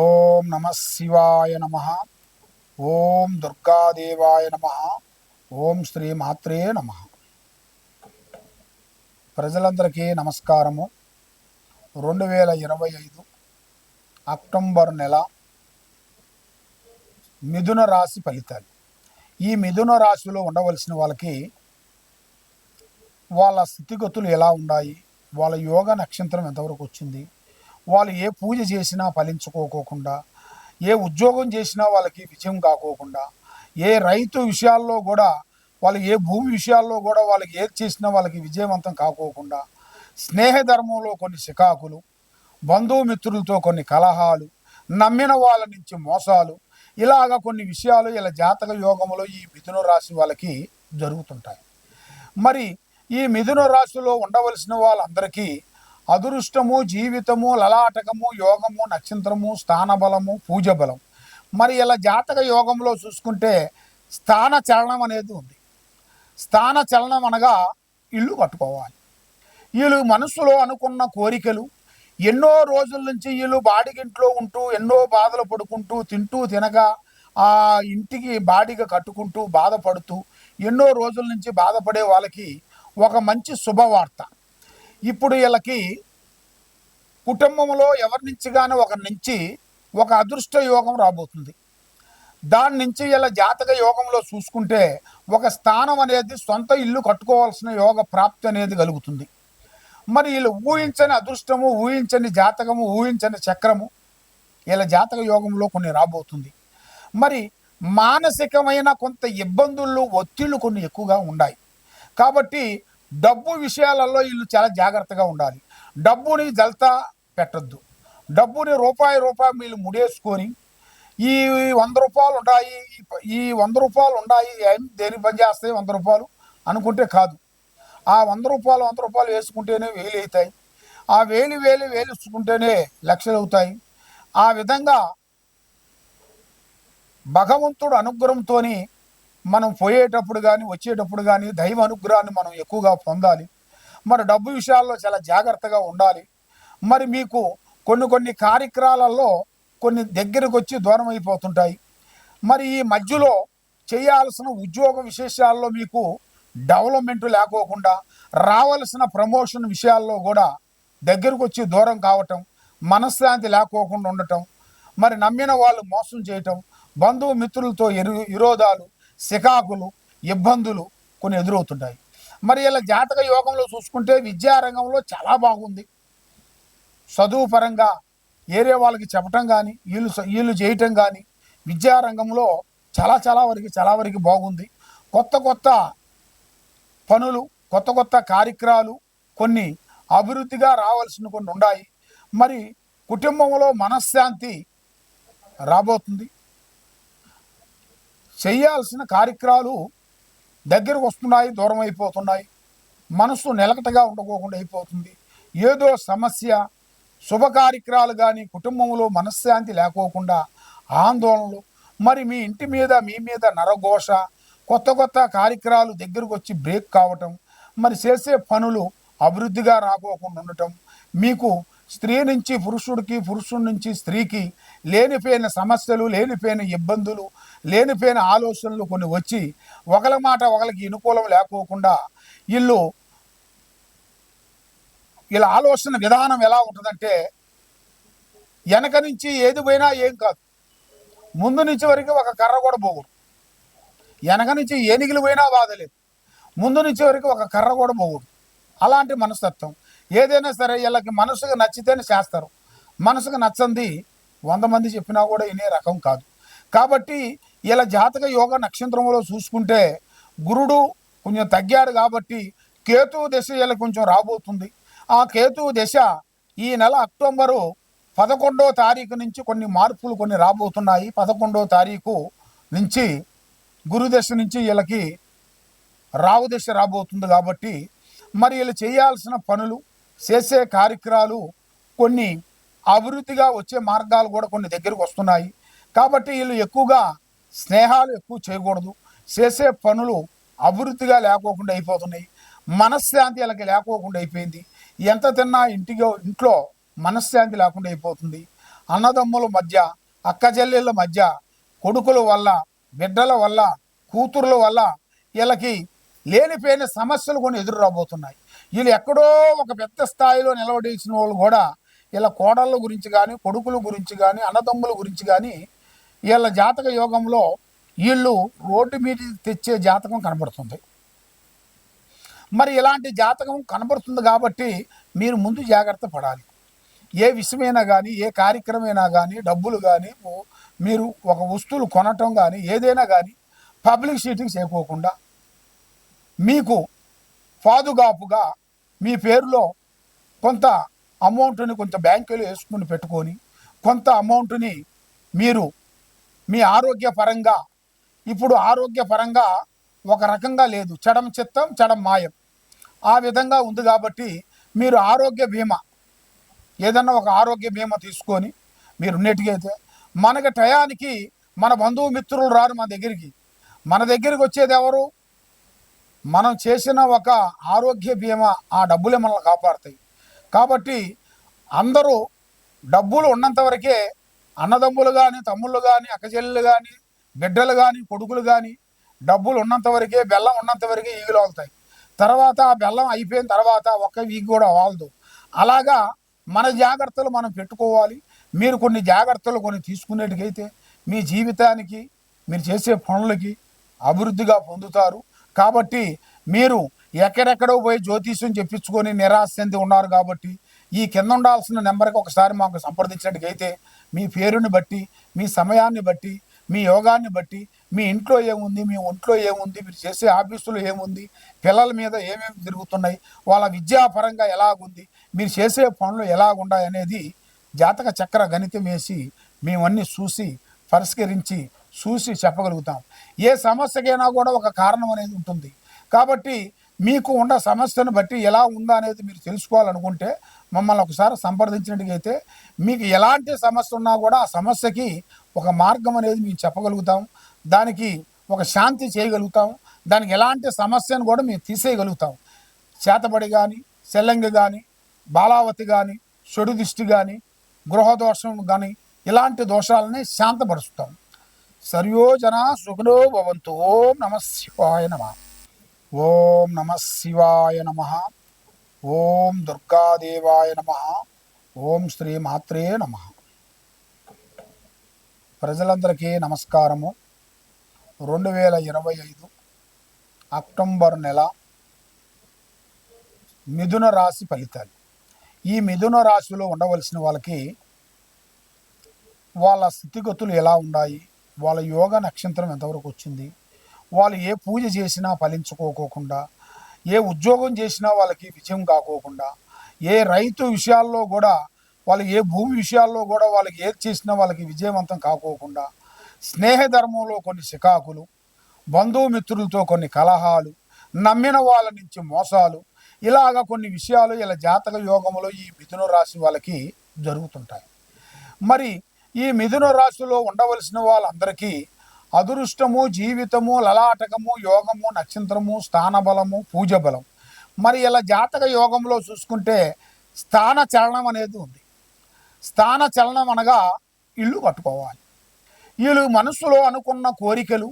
ఓం నమ శివాయ నమ. ఓం దుర్గాదేవాయ నమ. ఓం శ్రీ మాత్రే నమ. ప్రజలందరికీ నమస్కారము. రెండు వేల ఇరవై ఐదు అక్టోబర్ నెల మిథున రాశి ఫలితాలు. ఈ మిథున రాశిలో ఉండవలసిన వాళ్ళకి వాళ్ళ స్థితిగతులు ఎలా ఉన్నాయి? వాళ్ళ యోగ నక్షత్రం ఎంతవరకు వచ్చింది? వాళ్ళు ఏ పూజ చేసినా ఫలించుకోకోకుండా ఏ ఉద్యోగం చేసినా వాళ్ళకి విజయం కాకోకుండా ఏ రైతు విషయాల్లో కూడా వాళ్ళు ఏ భూమి విషయాల్లో కూడా వాళ్ళకి ఏది చేసినా వాళ్ళకి విజయవంతం కాకోకుండా స్నేహధర్మంలో కొన్ని సికాకులు బంధుమిత్రులతో కొన్ని కలహాలు నమ్మిన వాళ్ళ నుంచి మోసాలు ఇలాగ కొన్ని విషయాలు ఇలా జాతక యోగములో ఈ మిథున రాశి వాళ్ళకి జరుగుతుంటాయి. మరి ఈ మిథున రాశిలో ఉండవలసిన వాళ్ళందరికీ అదృష్టము జీవితము లలాటకము యోగము నక్షత్రము స్థానబలము పూజ బలం మరి ఇలా జాతక యోగంలో చూసుకుంటే స్థాన చలనం అనేది ఉంది. స్థాన చలనం అనగా ఇల్లు కట్టుకోవాలి. వీళ్ళు మనసులో అనుకున్న కోరికలు ఎన్నో రోజుల నుంచి వీళ్ళు బాడిగింట్లో ఉంటూ ఎన్నో బాధలు పడుకుంటూ తింటూ తినగా ఆ ఇంటికి బాడిగ కట్టుకుంటూ బాధపడుతూ ఎన్నో రోజుల నుంచి బాధపడే వాళ్ళకి ఒక మంచి శుభవార్త. ఇప్పుడు వీళ్ళకి కుటుంబంలో ఎవరి నుంచి కానీ ఒకరి నుంచి ఒక అదృష్ట యోగం రాబోతుంది. దాని నుంచి ఇలా జాతక యోగంలో చూసుకుంటే ఒక స్థానం అనేది సొంత ఇల్లు కట్టుకోవాల్సిన యోగ ప్రాప్తి అనేది కలుగుతుంది. మరి వీళ్ళు ఊహించని అదృష్టము ఊహించని జాతకము ఊహించని చక్రము ఇలా జాతక యోగంలో కొన్ని రాబోతుంది. మరి మానసికమైన కొంత ఇబ్బందులు ఒత్తిళ్ళు కొన్ని ఎక్కువగా ఉన్నాయి కాబట్టి డబ్బు విషయాలలో వీళ్ళు చాలా జాగ్రత్తగా ఉండాలి. డబ్బుని జల్తా పెట్టద్దు. డబ్బుని రూపాయి రూపాయి వీళ్ళు ముడేసుకొని ఈ వంద రూపాయలు ఉంటాయి ఈ- వంద రూపాయలు ఉన్నాయి ఏం దేనికి పని చేస్తాయి వంద రూపాయలు అనుకుంటే కాదు. ఆ వంద రూపాయలు వంద రూపాయలు వేసుకుంటేనే వేలు అవుతాయి. ఆ వేలు వేలు వేలుచుకుంటేనే లక్షలు అవుతాయి. ఆ విధంగా భగవంతుడు అనుగ్రహంతో మనం పోయేటప్పుడు కానీ వచ్చేటప్పుడు కానీ దైవ అనుగ్రహాన్ని మనం ఎక్కువగా పొందాలి. మరి డబ్బు విషయాల్లో చాలా జాగ్రత్తగా ఉండాలి. మరి మీకు కొన్ని కొన్ని కార్యక్రమాలలో కొన్ని దగ్గరకు వచ్చి దూరం అయిపోతుంటాయి. మరి ఈ మధ్యలో చేయాల్సిన ఉద్యోగ విశేషాల్లో మీకు డెవలప్మెంట్ లేకోకుండా రావలసిన ప్రమోషన్ విషయాల్లో కూడా దగ్గరకు వచ్చి దూరం కావటం మనశ్శాంతి లేకోకుండా ఉండటం మరి నమ్మిన వాళ్ళు మోసం చేయటం బంధువు మిత్రులతో ఎరు విరోధాలు సికాకులు ఇబ్బందులు కొన్ని ఎదురవుతుంటాయి. మరి ఇలా జాతక యోగంలో చూసుకుంటే విద్యారంగంలో చాలా బాగుంది. చదువు పరంగా ఏరే వాళ్ళకి చెప్పటం కానీ వీళ్ళు వీళ్ళు చేయటం కానీ విద్యారంగంలో చాలా చాలా వరకు చాలా వరకు బాగుంది. కొత్త కొత్త పనులు కొత్త కొత్త కార్యక్రమాలు కొన్ని అభివృద్ధిగా రావాల్సిన కొన్ని ఉన్నాయి మరి కుటుంబంలో మనశ్శాంతి రాబోతుంది. చేయాల్సిన కార్యక్రమాలు దగ్గరకు వస్తున్నాయి దూరం అయిపోతున్నాయి. మనసు నిలకటగా ఉండకోకుండా అయిపోతుంది. ఏదో సమస్య శుభ కార్యక్రమాలు కానీ కుటుంబంలో మనశ్శాంతి లేకోకుండా ఆందోళనలు మరి మీ ఇంటి మీద మీ మీద నరఘోష కొత్త కొత్త కార్యక్రమాలు దగ్గరకు వచ్చి బ్రేక్ కావటం మరి చేసే పనులు అభివృద్ధిగా రాకోకుండా ఉండటం మీకు స్త్రీ నుంచి పురుషుడికి పురుషుడి నుంచి స్త్రీకి లేనిపోయిన సమస్యలు లేనిపోయిన ఇబ్బందులు లేనిపోయిన ఆలోచనలు కొన్ని వచ్చి ఒకరి మాట ఒకరికి అనుకూలం లేకోకుండా వీళ్ళు వీళ్ళ ఆలోచన విధానం ఎలా ఉంటుందంటే వెనక నుంచి ఏది పోయినా ఏం కాదు. ముందు నుంచి వరకు ఒక కర్ర కూడా పోకూడదు. వెనక నుంచి ఏనిగిలి పోయినా బాధలేదు ముందు నుంచి వరకు ఒక కర్ర కూడా పోకూడదు. అలాంటి మనస్తత్వం. ఏదైనా సరే వీళ్ళకి మనసుకు నచ్చితేనే చేస్తారు. మనసుకు నచ్చంది వంద మంది చెప్పినా కూడా వినే రకం కాదు. కాబట్టి ఇలా జాతక యోగ నక్షత్రంలో చూసుకుంటే గురుడు కొంచెం తగ్గాడు కాబట్టి కేతు దశ ఇలా కొంచెం రాబోతుంది. ఆ కేతు దశ ఈ నెల అక్టోబరు పదకొండో తారీఖు నుంచి కొన్ని మార్పులు కొన్ని రాబోతున్నాయి. పదకొండో తారీఖు నుంచి గురుదశ నుంచి వీళ్ళకి రావు దశ రాబోతుంది కాబట్టి మరి వీళ్ళు చేయాల్సిన పనులు చేసే కార్యక్రమాలు కొన్ని అభివృద్ధిగా వచ్చే మార్గాలు కూడా కొన్ని దగ్గరకు వస్తున్నాయి. కాబట్టి వీళ్ళు ఎక్కువగా స్నేహాలు ఎక్కువ చేయకూడదు. చేసే పనులు అభివృద్ధిగా లేకోకుండా అయిపోతున్నాయి. మనశ్శాంతి వాళ్ళకి లేకోకుండా అయిపోయింది. ఎంత తిన్నా ఇంటికి ఇంట్లో మనశ్శాంతి లేకుండా అయిపోతుంది. అన్నదమ్ముల మధ్య అక్క చెల్లెళ్ళ మధ్య కొడుకుల వల్ల బిడ్డల వల్ల కూతుర్ల వల్ల వీళ్ళకి లేనిపోయిన సమస్యలు కొన్ని ఎదురు రాబోతున్నాయి. వీళ్ళు ఎక్కడో ఒక పెద్ద స్థాయిలో నిలబడేసిన వాళ్ళు కూడా వీళ్ళ కోడళ్ళ గురించి కానీ కొడుకుల గురించి కానీ అన్నదమ్ముల గురించి కానీ వీళ్ళ జాతక యోగంలో వీళ్ళు రోడ్డు మీద తెచ్చే జాతకం కనబడుతుంది. మరి ఇలాంటి జాతకం కనబడుతుంది కాబట్టి మీరు ముందు జాగ్రత్త పడాలి. ఏ విషయమైనా కానీ ఏ కార్యక్రమైనా కానీ డబ్బులు కానీ మీరు ఒక వస్తువులు కొనటం కానీ ఏదైనా కానీ పబ్లిక్ పబ్లిసిటీకి చేయకోకుండా మీకు పాదుగాపుగా మీ పేరులో కొంత అమౌంట్ని కొంత బ్యాంకులో వేసుకుని పెట్టుకొని కొంత అమౌంట్ని మీరు మీ ఆరోగ్య పరంగా ఇప్పుడు ఆరోగ్య పరంగా ఒక రకంగా లేదు. చడం చిత్తం చడం మాయం. ఆ విధంగా ఉంది కాబట్టి మీరు ఆరోగ్య బీమా ఏదన్నా ఒక ఆరోగ్య బీమా తీసుకొని మీరు ఉన్నట్టుగైతే మనకి టయానికి మన బంధువు మిత్రులు రారు మన దగ్గరికి. మన దగ్గరికి వచ్చేది ఎవరు? మనం చేసిన ఒక ఆరోగ్య బీమా ఆ డబ్బులే మనల్ని కాపాడుతాయి. కాబట్టి అందరూ డబ్బులు ఉన్నంత వరకే అన్నదమ్ములు కానీ తమ్ముళ్ళు కానీ అక్కచెల్లెలు కానీ బిడ్డలు కానీ కొడుకులు కానీ డబ్బులు ఉన్నంత వరకే బెల్లం ఉన్నంత వరకే ఈగులు అవుతాయి తర్వాత ఆ బెల్లం అయిపోయిన తర్వాత ఒక్క వీక్ కూడా వాలదు. అలాగా మన జాగ్రత్తలు మనం పెట్టుకోవాలి. మీరు కొన్ని జాగ్రత్తలు కొన్ని తీసుకునేటికైతే మీ జీవితానికి మీరు చేసే పనులకి అభివృద్ధిగా పొందుతారు. కాబట్టి మీరు ఎక్కడెక్కడో పోయి జ్యోతిష్యం చెప్పించుకొని నిరాశ చెంది ఉన్నారు కాబట్టి ఈ కింద ఉండాల్సిన నెంబర్కి ఒకసారి మాకు సంప్రదించినట్టుకైతే మీ పేరుని బట్టి మీ సమయాన్ని బట్టి మీ యోగాన్ని బట్టి మీ ఇంట్లో ఏముంది మీ ఒంట్లో ఏముంది మీరు చేసే ఆఫీసులో ఏముంది పిల్లల మీద ఏమేమి తిరుగుతున్నాయి వాళ్ళ విద్యాపరంగా ఎలాగుంది మీరు చేసే పనులు ఎలాగుండాయి అనేది జాతక చక్ర గణితం వేసి మేమన్నీ చూసి పరిష్కరించి చూసి చెప్పగలుగుతాం. ఏ సమస్యకైనా కూడా ఒక కారణం అనేది ఉంటుంది. కాబట్టి మీకు ఉన్న సమస్యను బట్టి ఎలా ఉందా అనేది మీరు తెలుసుకోవాలనుకుంటే మమ్మల్ని ఒకసారి సంప్రదించినట్టుగైతే మీకు ఎలాంటి సమస్య ఉన్నా కూడా ఆ సమస్యకి ఒక మార్గం అనేది మేము చెప్పగలుగుతాం. దానికి ఒక శాంతి చేయగలుగుతాం. దానికి ఎలాంటి సమస్యను కూడా మేము తీసేయగలుగుతాం. చేతబడి కానీ సెల్లంగి కానీ బాలావతి కానీ షడు దిష్టి కానీ గృహదోషం కానీ ఇలాంటి దోషాలని శాంతపరుస్తాం. సర్యోజన సుఖనో భవంతు. ఓం నమ శివాయ నమ. ఓం నమ శివాయ నమ. ఓం దుర్గాదేవాయ నమ. ఓం శ్రీ మాత్రే నమ. ప్రజలందరికీ నమస్కారము. రెండు వేల ఇరవై ఐదు అక్టోబర్ నెల మిథున రాశి ఫలితాలు. ఈ మిథున రాశిలో ఉండవలసిన వాళ్ళకి వాళ్ళ స్థితిగతులు ఎలా ఉన్నాయి వాళ్ళ యోగ నక్షత్రం ఎంతవరకు వచ్చింది? వాళ్ళు ఏ పూజ చేసినా ఫలించుకోకోకుండా ఏ ఉద్యోగం చేసినా వాళ్ళకి విజయం కాకోకుండా ఏ రైతు విషయాల్లో కూడా వాళ్ళు ఏ భూమి విషయాల్లో కూడా వాళ్ళకి ఏది చేసినా వాళ్ళకి విజయవంతం కాకోకుండా స్నేహధర్మంలో కొన్ని శికాకులు బంధుమిత్రులతో కొన్ని కలహాలు నమ్మిన వాళ్ళ నుంచి మోసాలు ఇలాగ కొన్ని విషయాలు ఇలా జాతక యోగంలో ఈ మిథున రాశి వాళ్ళకి జరుగుతుంటాయి. మరి ఈ మిథున రాశిలో ఉండవలసిన వాళ్ళందరికీ అదృష్టము జీవితము లలాటకము యోగము నక్షత్రము స్థానబలము పూజ బలం మరి ఇలా జాతక యోగంలో చూసుకుంటే స్థాన చలనం అనేది ఉంది. స్థాన చలనం అనగా ఇల్లు కట్టుకోవాలి. వీళ్ళు మనసులో అనుకున్న కోరికలు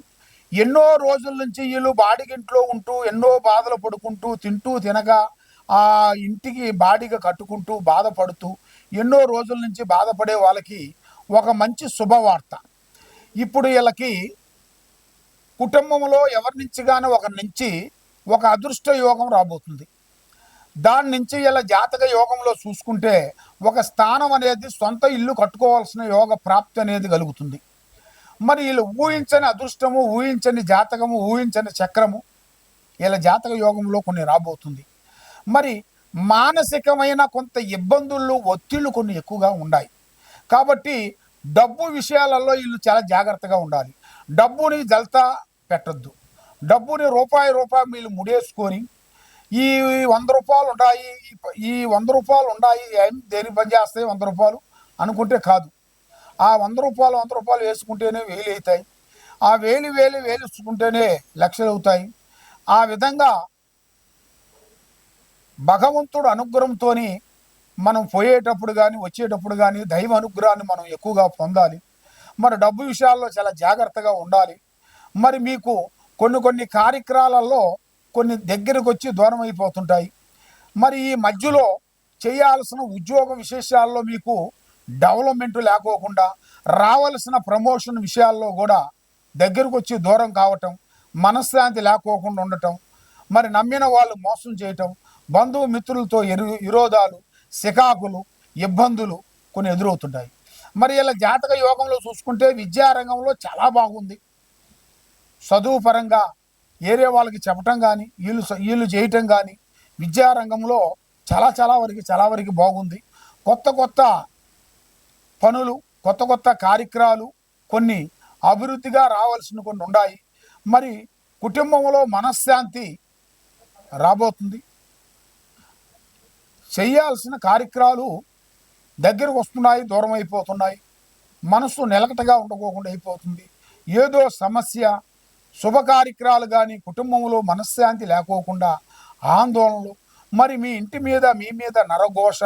ఎన్నో రోజుల నుంచి వీళ్ళు బాడిగింట్లో ఉంటూ ఎన్నో బాధలు పడుకుంటూ తింటూ తినగా ఆ ఇంటికి బాడిగ కట్టుకుంటూ బాధపడుతూ ఎన్నో రోజుల నుంచి బాధపడే వాళ్ళకి ఒక మంచి శుభవార్త. ఇప్పుడు వీళ్ళకి కుటుంబంలో ఎవరి నుంచి కానీ ఒకరి నుంచి ఒక అదృష్ట యోగం రాబోతుంది. దాని నుంచి ఇలా జాతక యోగంలో చూసుకుంటే ఒక స్థానం అనేది సొంత ఇల్లు కట్టుకోవాల్సిన యోగ ప్రాప్తి అనేది కలుగుతుంది. మరి వీళ్ళు ఊహించని అదృష్టము ఊహించని జాతకము ఊహించని చక్రము వీళ్ళ జాతక యోగంలో కొన్ని రాబోతుంది. మరి మానసికమైన కొంత ఇబ్బందులు ఒత్తిళ్ళు కొన్ని ఎక్కువగా ఉన్నాయి కాబట్టి డబ్బు విషయాలలో వీళ్ళు చాలా జాగ్రత్తగా ఉండాలి. డబ్బుని జల్తా పెట్టద్దు. డబ్బుని రూపాయి రూపాయి వీళ్ళు ముడేసుకొని ఈ వంద రూపాయలు ఉంటాయి ఈ వంద రూపాయలు ఉన్నాయి ఏం? దేనికి పని చేస్తాయి వంద రూపాయలు? అనుకుంటే కాదు. ఆ వంద రూపాయలు వంద రూపాయలు వేసుకుంటేనే వేలు అవుతాయి. ఆ వేలు వేలు వేలుచుకుంటేనే లక్షలు అవుతాయి. ఆ విధంగా భగవంతుడు అనుగ్రహంతో మనం పోయేటప్పుడు కానీ వచ్చేటప్పుడు కానీ దైవ అనుగ్రహాన్ని మనం ఎక్కువగా పొందాలి. మరి డబ్బు విషయాల్లో చాలా జాగ్రత్తగా ఉండాలి. మరి మీకు కొన్ని కొన్ని కార్యక్రమాలలో కొన్ని దగ్గరకు వచ్చి దూరం అయిపోతుంటాయి. మరి ఈ మధ్యలో చేయాల్సిన ఉద్యోగ విశేషాల్లో మీకు డెవలప్మెంట్ లేకోకుండా రావాల్సిన ప్రమోషన్ విషయాల్లో కూడా దగ్గరకు వచ్చి దూరం కావటం మనశ్శాంతి లేకోకుండా ఉండటం మరి నమ్మిన వాళ్ళు మోసం చేయటం బంధువు మిత్రులతో ఎరు విరోధాలు సికాకులు ఇబ్బందులు కొన్ని ఎదురవుతుంటాయి. మరి ఇలా జాతక యోగంలో చూసుకుంటే విద్యారంగంలో చాలా బాగుంది. చదువు పరంగా ఏరే వాళ్ళకి చెప్పటం కానీ వీళ్ళు వీళ్ళు చేయటం కానీ విద్యారంగంలో చాలా చాలా వరకు చాలా వరకు బాగుంది. కొత్త కొత్త పనులు కొత్త కొత్త కార్యక్రమాలు కొన్ని అభివృద్ధిగా రావాల్సిన కొన్ని ఉన్నాయి. మరి కుటుంబంలో మనశ్శాంతి రాబోతుంది. చేయాల్సిన కార్యక్రమాలు దగ్గరకు వస్తున్నాయి దూరం అయిపోతున్నాయి. మనసు నిలకటగా ఉండకోకుండా అయిపోతుంది. ఏదో సమస్య శుభ కార్యక్రమాలు కానీ కుటుంబంలో మనశ్శాంతి లేకోకుండా ఆందోళనలు మరి మీ ఇంటి మీద మీ మీద నరఘోష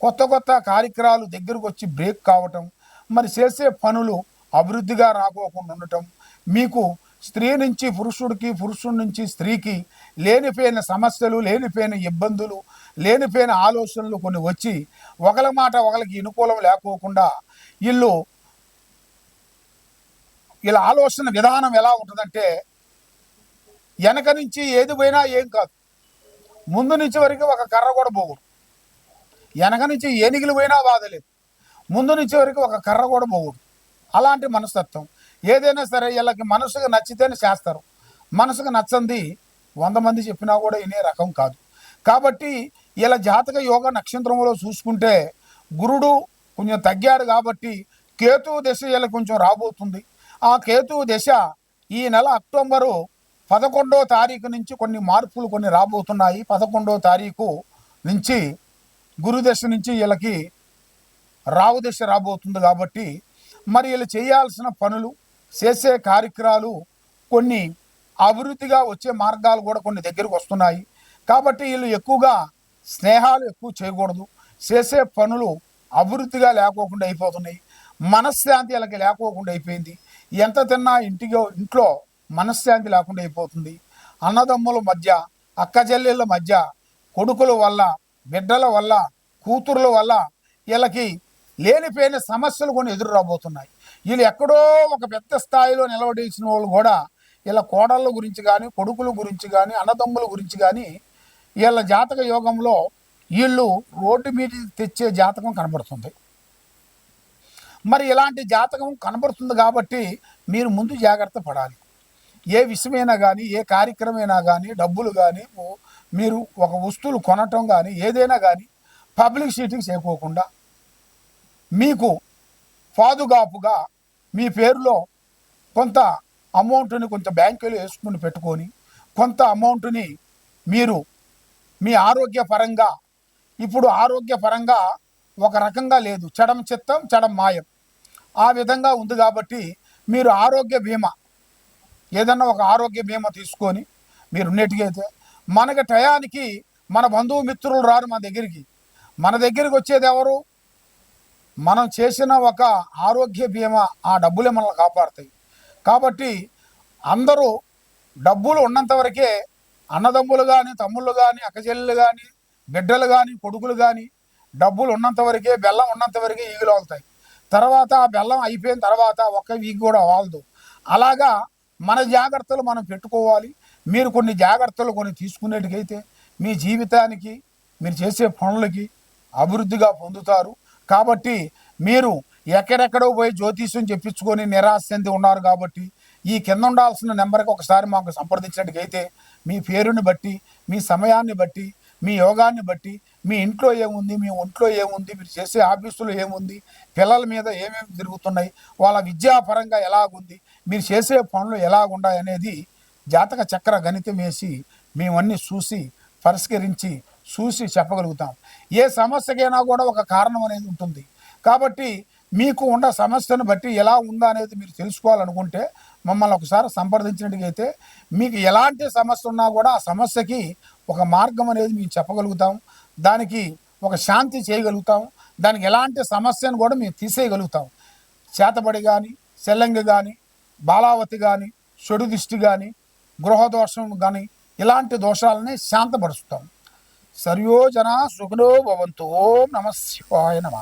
కొత్త కొత్త కార్యక్రమాలు దగ్గరకు వచ్చి బ్రేక్ కావటం మరి చేసే పనులు అభివృద్ధిగా రాకోకుండా ఉండటం మీకు స్త్రీ నుంచి పురుషుడికి పురుషుడి నుంచి స్త్రీకి లేనిపోయిన సమస్యలు లేనిపోయిన ఇబ్బందులు లేనిపోయిన ఆలోచనలు కొన్ని వచ్చి ఒకరి మాట ఒకరికి అనుకూలం లేకోకుండా వీళ్ళు వీళ్ళ ఆలోచన విధానం ఎలా ఉంటుందంటే వెనక నుంచి ఏది పోయినా ఏం కాదు. ముందు నుంచి వరకు ఒక కర్ర కూడా పోకూడదు. వెనక నుంచి ఏనిగిలు పోయినా బాధలేదు. ముందు నుంచి వరకు ఒక కర్ర కూడా పోకూడదు. అలాంటి మనస్తత్వం. ఏదైనా సరే వీళ్ళకి మనసుకు నచ్చితేనే చేస్తారు. మనసుకు నచ్చంది వంద మంది చెప్పినా కూడా వినే రకం కాదు. కాబట్టి ఇలా జాతక యోగ నక్షత్రంలో చూసుకుంటే గురుడు కొంచెం తగ్గాడు కాబట్టి కేతువు దశ ఇలా కొంచెం రాబోతుంది. ఆ కేతువు దశ ఈ నెల అక్టోబరు పదకొండో తారీఖు నుంచి కొన్ని మార్పులు కొన్ని రాబోతున్నాయి. పదకొండో తారీఖు నుంచి గురుదశ నుంచి వీళ్ళకి రావు దశ రాబోతుంది కాబట్టి మరి వీళ్ళు చేయాల్సిన పనులు చేసే కార్యక్రమాలు కొన్ని అభివృద్ధిగా వచ్చే మార్గాలు కూడా కొన్ని దగ్గరకు వస్తున్నాయి. కాబట్టి వీళ్ళు ఎక్కువగా స్నేహాలు ఎక్కువ చేయకూడదు. చేసే పనులు అభివృద్ధిగా లేకోకుండా అయిపోతున్నాయి. మనశ్శాంతి వీళ్ళకి లేకోకుండా అయిపోయింది. ఎంత తిన్నా ఇంటికి ఇంట్లో మనశ్శాంతి లేకుండా అయిపోతుంది. అన్నదమ్ముల మధ్య అక్కచెల్లెళ్ళ మధ్య కొడుకుల వల్ల బిడ్డల వల్ల కూతుర్ల వల్ల వీళ్ళకి లేనిపోయిన సమస్యలు కొన్ని ఎదురు రాబోతున్నాయి. వీళ్ళు ఎక్కడో ఒక పెద్ద స్థాయిలో నిలబడేసిన వాళ్ళు కూడా వీళ్ళ కోడళ్ళ గురించి కానీ కొడుకుల గురించి కానీ అన్నదమ్ముల గురించి కానీ వీళ్ళ జాతక యోగంలో వీళ్ళు రోడ్డు మీద తెచ్చే జాతకం కనబడుతుంది. మరి ఇలాంటి జాతకం కనబడుతుంది కాబట్టి మీరు ముందు జాగ్రత్త పడాలి. ఏ విషయమైనా కానీ ఏ కార్యక్రమైనా కానీ డబ్బులు కానీ మీరు ఒక వస్తువులు కొనటం కానీ ఏదైనా కానీ పబ్లిక్ సీటింగ్ చేయకోకుండా మీకు పాదుగాపుగా మీ పేరులో కొంత అమౌంట్ని కొంత బ్యాంకులో వేసుకుని పెట్టుకొని కొంత అమౌంట్ని మీరు మీ ఆరోగ్యపరంగా ఇప్పుడు ఆరోగ్యపరంగా ఒక రకంగా లేదు. చడం చిత్తం చడం మాయం. ఆ విధంగా ఉంది కాబట్టి మీరు ఆరోగ్య బీమా ఏదన్నా ఒక ఆరోగ్య బీమా తీసుకొని మీరు ఉన్నట్టుగైతే మనకి టయానికి మన బంధువు మిత్రులు రారు మన దగ్గరికి. మన దగ్గరికి వచ్చేది ఎవరు? మనం చేసిన ఒక ఆరోగ్య బీమా ఆ డబ్బులే మనల్ని కాపాడుతాయి. కాబట్టి అందరూ డబ్బులు ఉన్నంత వరకే అన్నదమ్ములు కానీ తమ్ముళ్ళు కానీ అక్కచెల్లెలు కానీ బిడ్డలు కానీ కొడుకులు కానీ డబ్బులు ఉన్నంత వరకే బెల్లం ఉన్నంత వరకే ఈగులు అవుతాయి తర్వాత ఆ బెల్లం అయిపోయిన తర్వాత ఒక్క వీక్ కూడా వాలదు. అలాగా మన జాగ్రత్తలు మనం పెట్టుకోవాలి. మీరు కొన్ని జాగ్రత్తలు కొన్ని తీసుకునేటికైతే మీ జీవితానికి మీరు చేసే పనులకి అభివృద్ధిగా పొందుతారు. కాబట్టి మీరు ఎక్కడెక్కడో పోయి జ్యోతిష్యం చెప్పించుకొని నిరాశ చెంది ఉన్నారు కాబట్టి ఈ కింద ఉండాల్సిన నెంబర్కి ఒకసారి మాకు సంప్రదించినట్టుకైతే మీ పేరుని బట్టి మీ సమయాన్ని బట్టి మీ యోగాన్ని బట్టి మీ ఇంట్లో ఏముంది మీ ఒంట్లో ఏముంది మీరు చేసే ఆఫీసులో ఏముంది పిల్లల మీద ఏమేమి తిరుగుతున్నాయి వాళ్ళ విద్యాపరంగా ఎలాగుంది మీరు చేసే పనులు ఎలాగున్నాయి అనేది జాతక చక్ర గణితం వేసి మేమన్నీ చూసి పరిష్కరించి చూసి చెప్పగలుగుతాం. ఏ సమస్యకైనా కూడా ఒక కారణం అనేది ఉంటుంది. కాబట్టి మీకు ఉన్న సమస్యను బట్టి ఎలా ఉందా అనేది మీరు తెలుసుకోవాలనుకుంటే మమ్మల్ని ఒకసారి సంప్రదించినట్టుగైతే మీకు ఎలాంటి సమస్య ఉన్నా కూడా ఆ సమస్యకి ఒక మార్గం అనేది మేము చెప్పగలుగుతాం. దానికి ఒక శాంతి చేయగలుగుతాం. దానికి ఎలాంటి సమస్యను కూడా మేము తీసేయగలుగుతాం. చేతబడి కానీ సెల్లంగి కానీ బాలావతి కానీ చెడు దిష్టి కానీ గృహదోషం కానీ ఇలాంటి దోషాలని శాంతపరుస్తాం. సర్యోజన సుఖనో భవంతు ఓం నమ శివాయ నమ.